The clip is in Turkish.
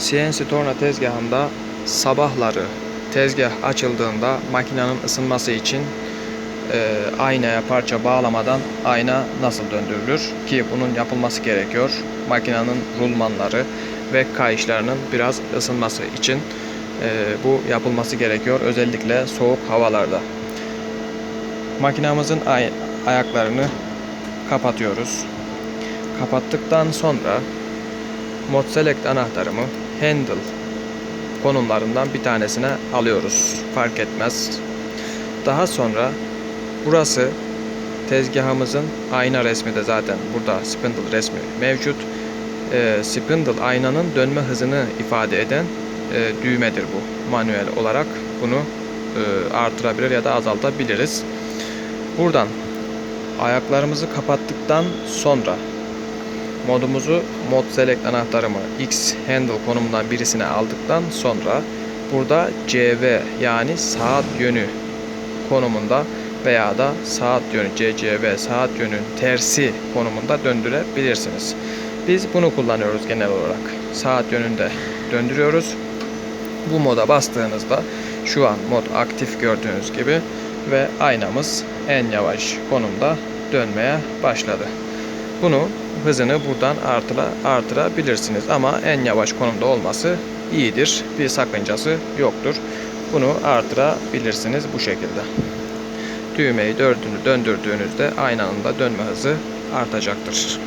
CNC torna tezgahında sabahları tezgah açıldığında makinenin ısınması için e, aynaya parça bağlamadan ayna nasıl döndürülür ki bunun yapılması gerekiyor. Makinenin rulmanları ve kayışlarının biraz ısınması için e, bu yapılması gerekiyor özellikle soğuk havalarda. Makinamızın ay- ayaklarını kapatıyoruz. Kapattıktan sonra Mod Select anahtarımı handle konumlarından bir tanesine alıyoruz. Fark etmez. Daha sonra burası tezgahımızın ayna resmi de zaten burada spindle resmi mevcut. Ee, spindle aynanın dönme hızını ifade eden e, düğmedir bu. Manuel olarak bunu e, artırabilir ya da azaltabiliriz. Buradan ayaklarımızı kapattıktan sonra modumuzu mod select anahtarımı X handle konumundan birisine aldıktan sonra burada CV yani saat yönü konumunda veya da saat yönü CCV saat yönün tersi konumunda döndürebilirsiniz. Biz bunu kullanıyoruz genel olarak. Saat yönünde döndürüyoruz. Bu moda bastığınızda şu an mod aktif gördüğünüz gibi ve aynamız en yavaş konumda dönmeye başladı. Bunu hızını buradan artıra, artırabilirsiniz ama en yavaş konumda olması iyidir. Bir sakıncası yoktur. Bunu artırabilirsiniz bu şekilde. Düğmeyi dördünü döndürdüğünüzde aynanın da dönme hızı artacaktır.